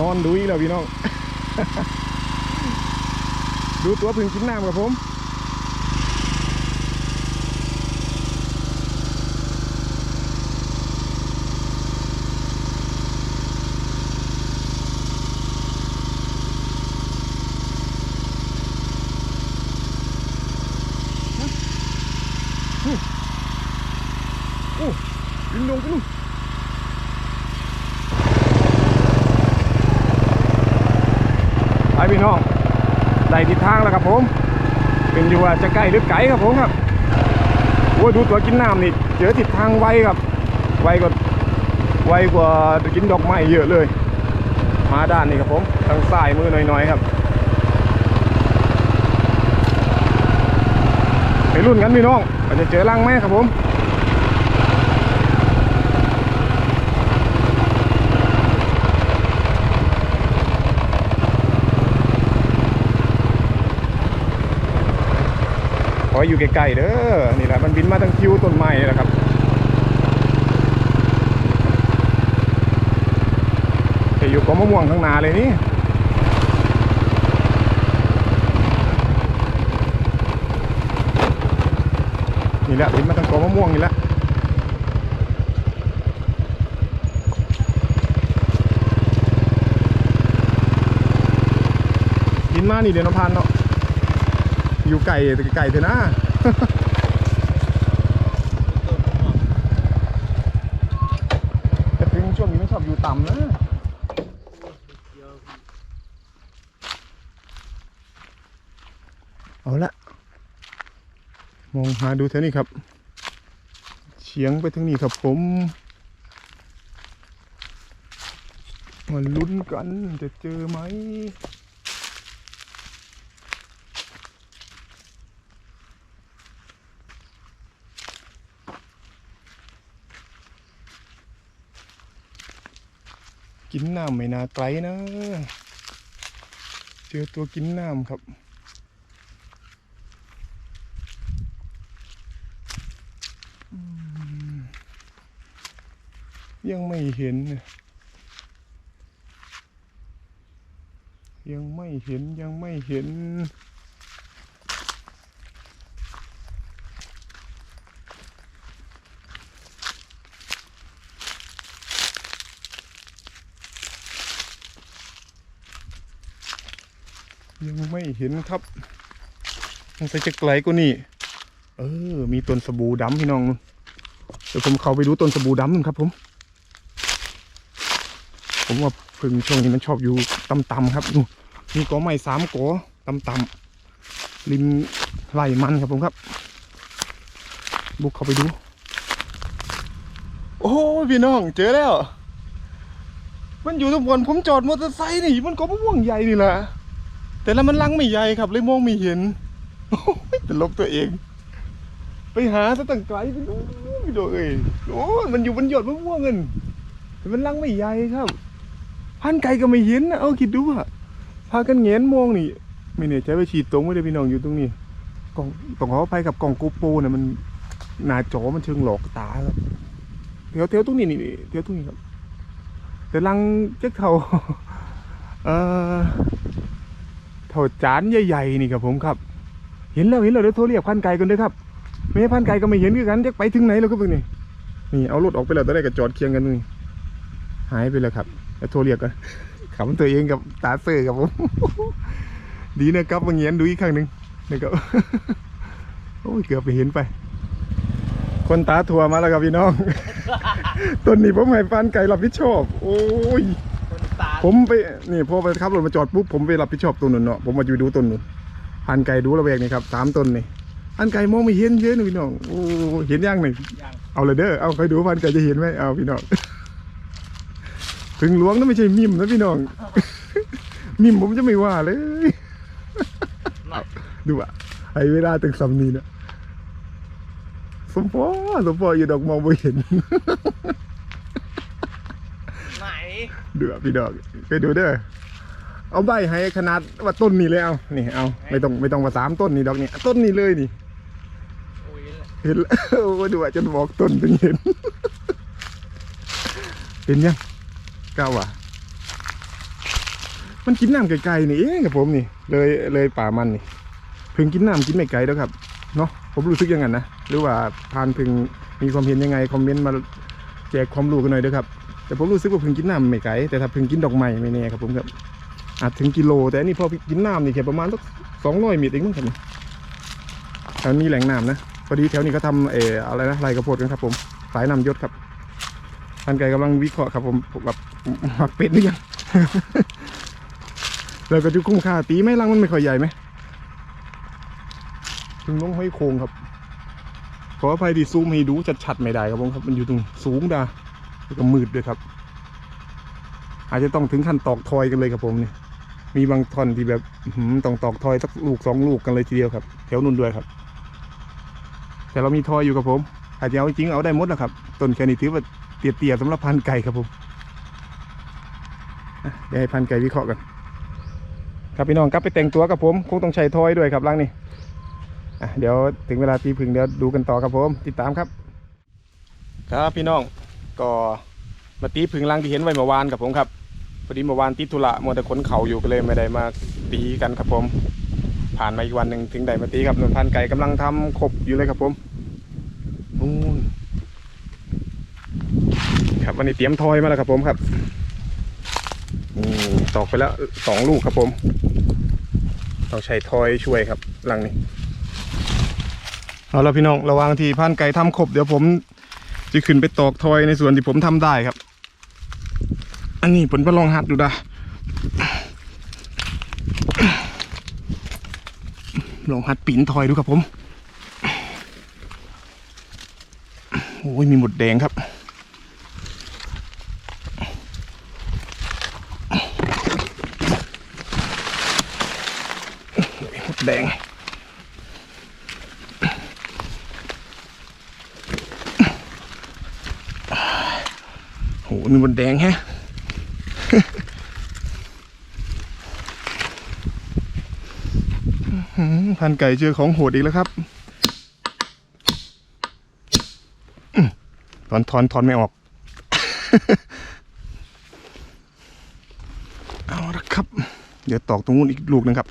นอนดุยแล้วพี่น้อง ดูตัวพึ่งกินน้ำกับผมโอ้ยิงลงไปนู่นไป พี่น้องได้ทิศทางแล้วครับผม เป็นอยู่ว่าจะใกล้หรือไกลครับผมครับโอ้ดูตัวกินน้ำนี่เจอทิศทางไวครับ ไวกว่าไวกว่ากินดอกไม้เยอะเลย มาด้านนี้ครับผมทางซ้ายมือหน่อยๆครับไปรุ่นกันพี่น้องอาจจะเจอรังไหมครับผม ให้อยู่ใกล้ๆเด้อนี่แหละมันบินมาทั้งคิวต้นไม้นี่แหละครับจะอยู่กับมะม่วงข้างนาเลยนี่นี่แหละบินมาทั้งกอมะม่วงนี่แหละบินมานี่เดี๋ยวน้ำพันเนาะ อยู่ไก่ไก่เถอะนะแต่ถึงช่วงนี้ไม่ชอบอยู่ต่ำนะเอาละมองหาดูเท่านี้ครับเฉียงไปทางนี้ครับผมมาลุ้นกันจะเจอไหม กินน้ำไม่นาไกลนะ เจอตัวกินน้ำครับ ยังไม่เห็น ยังไม่เห็นยังไม่เห็น ยังไม่เห็นครับมันจะไกลกว่านี่เออ มีต้นสบู่ดำพี่น้องเดี๋ยวผมเข้าไปดูต้นสบู่ดำนู่นครับ ผม ผมว่าพึ่งช่วงนี้มันชอบอยู่ต่ำๆครับนู่นมีกอไม้สามกอต่ำๆริมไร่มันครับผมครับ บุกเข้าไปดู โอ้พี่น้อง เจอแล้ว มันอยู่ตรงบนผมจอดมอเตอร์ไซค์นี่ มันก็มะม่วงใหญ่นี่แหละ แต่ละมันลังไม่ใหญ่ครับเลยมองไม่เห็นโอ้ยตลกตัวเอง ไปหาซะตั้งไกลไปดูไปดูเอ้ยโอ้มันอยู่บนยอดมะม่วงเงินแต่มันลังไม่ใหญ่ครับพันไก่ก็ไม่เห็นนะเอาคิดดูอะพากันเงนมองนี่ไม่เนี่ยใจไปฉีดตรงไม่ได้พี่น้องอยู่ตรงนี้กล่องต้องขออภัยกับกล่องโกโปรเนี่ยมันหน้าจอมันเชิงหลอกตาครับแถวแถวตรงนี้นี่แถวตรงนี้ครับ แต่ลังเจ๊กเท่าเอ่อ เท่าจานใหญ่ๆนี่ครับผมครับ เห็นแล้วเห็นแล้วเดี๋ยวโทรเรียกพันไก่กันด้วยครับไม่ให้พันไก่ก็ไม่เห็นคือกันจะไปถึงไหนแล้วครับพวกนี้นี่เอารถออกไปแล้วตอนแรกก็จอดเคียงกันนี่หายไปแล้วครับแล้วโทรเรียกกันขำตัวเองกับตาเซอครับผมดีนะครับมาเงียนดูอีกครั้งหนึ่งนะครับโอ้ยเกือบไปเห็นไป คนตาทัวมาแล้วครับพี่น้อง ต้นนี้ผมให้พันไก่รับผิดชอบ โอ้ย คนตาผมไปนี่พอไปขับรถมาจอดปุ๊บผมไปรับผิดชอบต้นนู้นเนาะผมมาอยู่ดูต้นนู้นพันไก่ดูระเวกนี่ครับสามต้นนี่พันไก่มองไม่เห็นเยอะนะพี่น้องโอ้เห็นยังหนึ่งเอาเลยเด้อเอาใครดูพันไก่จะเห็นไหมเอาพี่น้องถึงหลวงนั่นไม่ใช่มิมนะพี่น้อง มิมผมจะไม่ว่าเลยดูอะไอเวลาตึงสำนีนะสมพอสมพออยู่ดอกมองไม่เห็น ไหนดูอะพี่ดอกไปดูเด้อเอาใบให้ขนาดว่าต้นนี้เลยเอานี่เอาไม่ต้องไม่ต้องมาสามต้นนี่ดอกนี่ต้นนี้เลยนี่เห็นแล้วดูอะจนบอกต้นถึงเห็นเห็นยังก้าวอะมันกินน้ำไกลๆนี่เองครับผมนี่เลยเลยป่ามันนี่เพึ่งกินน้ำกินไม่ไกลแล้วครับเนาะผมรู้สึกยังไงนะหรือว่าพานเพึ่งมีความเห็นยังไงคอมเมนต์มาแจกความรู้กันหน่อยเด้อครับ แต่ผมรู้สึกว่าพึ่งกินน้ำไม่ไกลแต่ถ้าพึ่งกินดอกไม้ไม่แน่ครับผมครับอาจถึงกิโล แต่อันนี้พอกินน้ำนี่แค่ประมาณสักสองร้อยเมตรเองมั้งครับแถวนี้แหล่งน้ำนะพอดีแถวนี้เขาทำเอออะไรนะไรกระโพดกันครับผมสายน้ำยศครับท่านไก่กำลังวิเคราะห์ครับผมแบบหมักเป็ดหรือยังแล้วก็จะคุ้มค่าตีไหมรังมันไม่ค่อยใหญ่ไหมถึงลงห้อยโค้งครับขออภัยที่ซูมให้ดูชัดๆไม่ได้ครับผมครับ มันอยู่ตรงสูงดา แล้วก็มืดด้วยครับ อาจจะต้องถึงขั้นตอกทอยกันเลยครับผมเนี่ยมีบางท่อนที่แบบหือต้องตอกทอยสักลูกสองลูกกันเลยทีเดียวครับแถวนุ่นด้วยครับ แต่เรามีทอยอยู่ครับผมอาจจะเอาจริงเอาได้หมดนะครับต้นแค่นี้ถือว่าเตี้ยๆสำหรับพันไก่ครับผมเดี๋ยวให้พันไก่วิเคราะห์กันครับพี่น้องกลับไปแต่งตัวกับผมคงต้องใช้ทอยด้วยครับรังนี้อ่เดี๋ยวถึงเวลาตีผึ่งเดี๋ยวดูกันต่อครับผม ติดตามครับ ครับพี่น้อง ก็มาตีผึ่งรังที่เห็นไว้เมื่อวานกับผมครับพอดีเมื่อวานติดธุระมัวแต่ขนเข่าอยู่ก็เลยไม่ได้มาตีกันครับผม ผ่านมาอีกวันหนึ่งถึงได้มาตีครับนนพันไก่กำลังทำขบอยู่เลยครับผมนู่นครับวันนี้เตรียมทอยมาแล้วครับผมครับนี่ตอกไปแล้วสองลูกครับผมต้องใช้ทอยช่วยครับหลังนี้เอาละพี่น้องระหวังที่พันไก่ทำขบเดี๋ยวผม จะขึ้นไปตอกทอยในส่วนที่ผมทำได้ครับ อันนี้ผลประลองหัดดูดาลองหัดปีนทอยดูครับผม โอ้ยมีหมดแดงครับ หมดแดง โหมีหมด แดงแฮะอื้อหือพันไก่เจอของโหดอีกแล้วครับอื้อถอนถอนถอนไม่ออก เอาละครับ เดี๋ยวตอกตรงนู้นอีกลูกหนึงครับ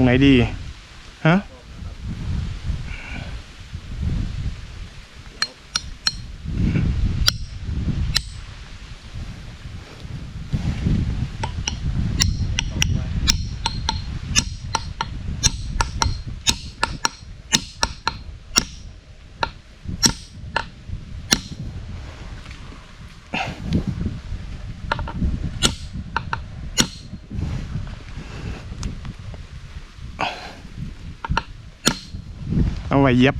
รงไหนดี ฮะ ไว้เย็บ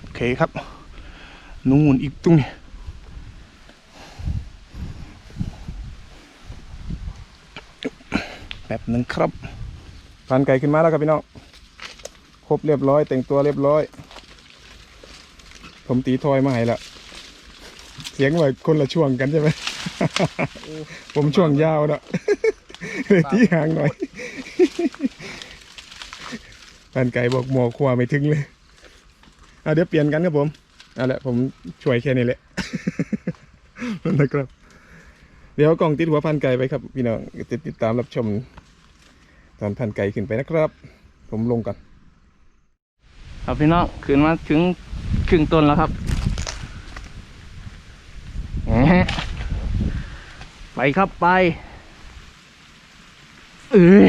โอเคครับ นู่นอีกตรงนี้แป๊บหนึ่งครับพันไก่ขึ้นมาแล้วครับพี่น้องครบเรียบร้อย แต่งตัวเรียบร้อย ผมตีทอยมาให้ล้วเสียงเหมือนคนละช่วงกันใช่ไหมผมช่วงยาวนะเลยที่ห่างหน่อย พันไก่บอกหมอครัวไม่ถึงเลยเอาเดี๋ยวเปลี่ยนกันครับผมเอาละผมช่วยแค่นี้แหละ นะครับ เดี๋ยวกล่องติดหัวพันไก่ไปครับพี่น้องติดติดตามรับชม ตอนพันไก่ขึ้นไปนะครับ ผมลงก่อนครับพี่น้องขึ้นมาถึงครึ่งต้นแล้วครับไปครับไป เอ้ย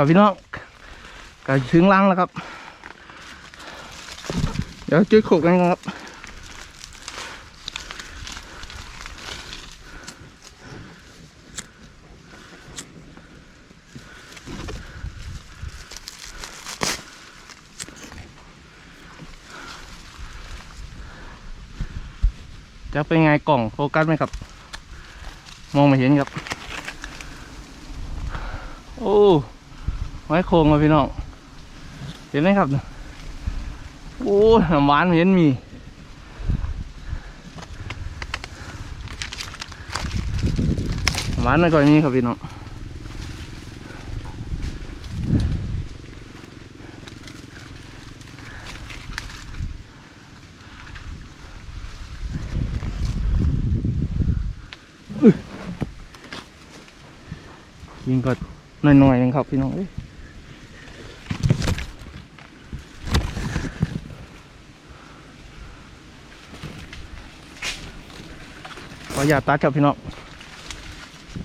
ครับพี่น้องก็ถึงลังแล้วครับ เดี๋ยวจุดโขกกันครับจะเป็นไงกล่องโฟกัสไหมครับ มองไม่เห็นครับ โอ้ ไม้โครงครับพี่น้อง เห็นไหมครับ โอ้น้ำหวานเห็นมี หวานไม่ก่อยมีครับพี่น้องยิงก็หน่อยๆนึงครับพี่น้องเอ้ ออย่าตัดครับพี่น้อง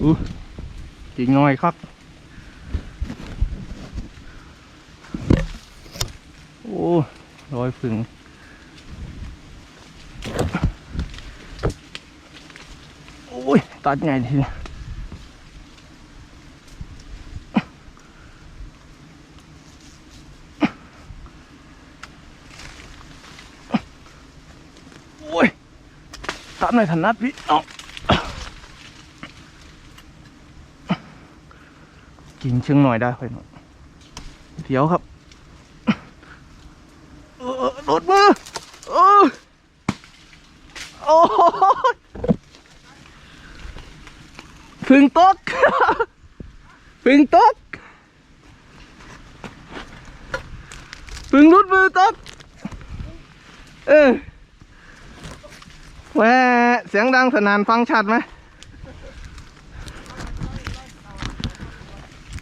อู้ยิงน้อยครับโอ้ร้อยฝึงโอ้ยตัดไงทีนี้ย โอ้ย ตัดหน่อยถนัดพี่เอากินเชิงหน่อยได้ค่อยหน่อยเดี๋ยวครับเออโดดมือเออโอ้พึ่งตกพึ่งตกพึ่งรุดมือตกเออ แหวเสียงดังสนานฟังชัดไหม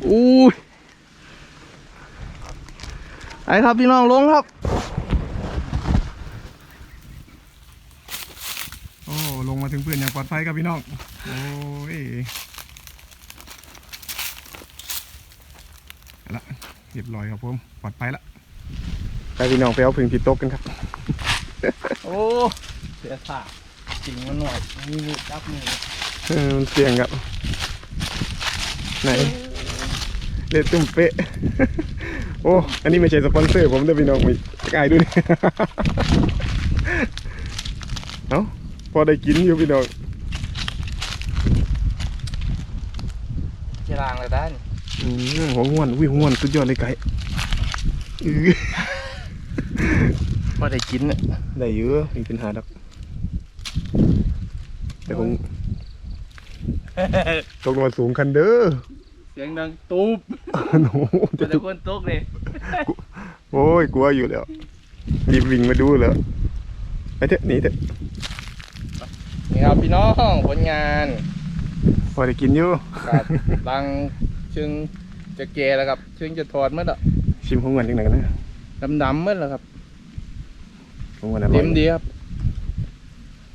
อู้ยไอครับพี่น้องลงครับ โอ้ลงมาถึงเพื่อนอย่างปลอดภัยครับพี่น้อง โอ้ยเอาละเรียบร้อยครับผมปลอดภัยละไปพี่น้องไปเอาพึ่งติดโต๊ะกันครับ โอ้ เสียสาจริงมันหน่อยมีลูกจับมือเออมันเสี่ยงครับ ไหนเล็ดตุ้มเป๊ะ โอ้ อันนี้ไม่ใช่สปอนเซอร์ผมเด้อพี่น้องมีกายด้วยเอ้าพอได้กินอยู่พี่น้องเจรางเลยได้นี่อืมหัวง่วนวิวง่วนสุดยอดเลยไก่อื้อพอได้กินเนี่ยได้เยอะมีปัญหาดัก แต่ผมตกลงมาสูงคันเด้อเสียงดังตูบโอ้โหจะตะคนตกเลยโอ้ยกลัวอยู่แล้วรีบวิ่งมาดูเลยไปเถอะหนีเถอะนี่ครับพี่น้องผลงานพอได้กินอยู่กับลังชึงจะเกแล้วครับชึงจะถอดเมื่อละชิมของกันจังไหนกันนะดำดำๆเมื่อละครับของกันอร่เต็อยมดีครับ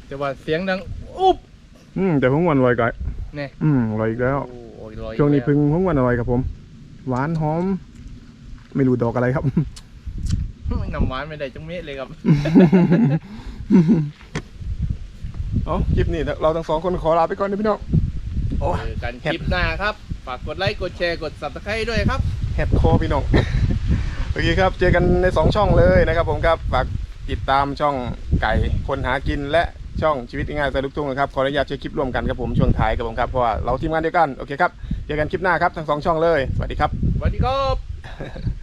แต่ว่าเสียงดังอุ๊บ อืมแต่ของวันอร่อยไก่เนี่ยอืมอร่อยอีกแล้ว โอ้ยลอยช่วงนี้อีกพึ่งของวันอร่อยครับผม หวานหอม ไม่รู้ดอกอะไรครับแล้วน้ำหวานไม่ได้จังเม็ดเลยครับ เอาคลิปนี้เราทั้งสองคนขอลาไปก่อนนะพี่น้อง โอ้ย เจอกันคลิปหน้าครับ ฝากกดไลค์กดแชร์กด subscribe ด้วยครับ แฮดคอพี่น้อง โอเคครับ เจอกันในสองช่องเลยนะครับผมครับ ฝากติดตามช่องไก่คนหากินและ ช่องชีวิตง่ายสายลูกทุ่งนะครับขออนุญาตใช้คลิปร่วมกันครับผมช่วงท้ายครับผมครับเพราะว่าเราทีมงานเดียวกันโอเคครับเจอกันคลิปหน้าครับทั้งสองช่องเลยสวัสดีครับสวัสดีครับ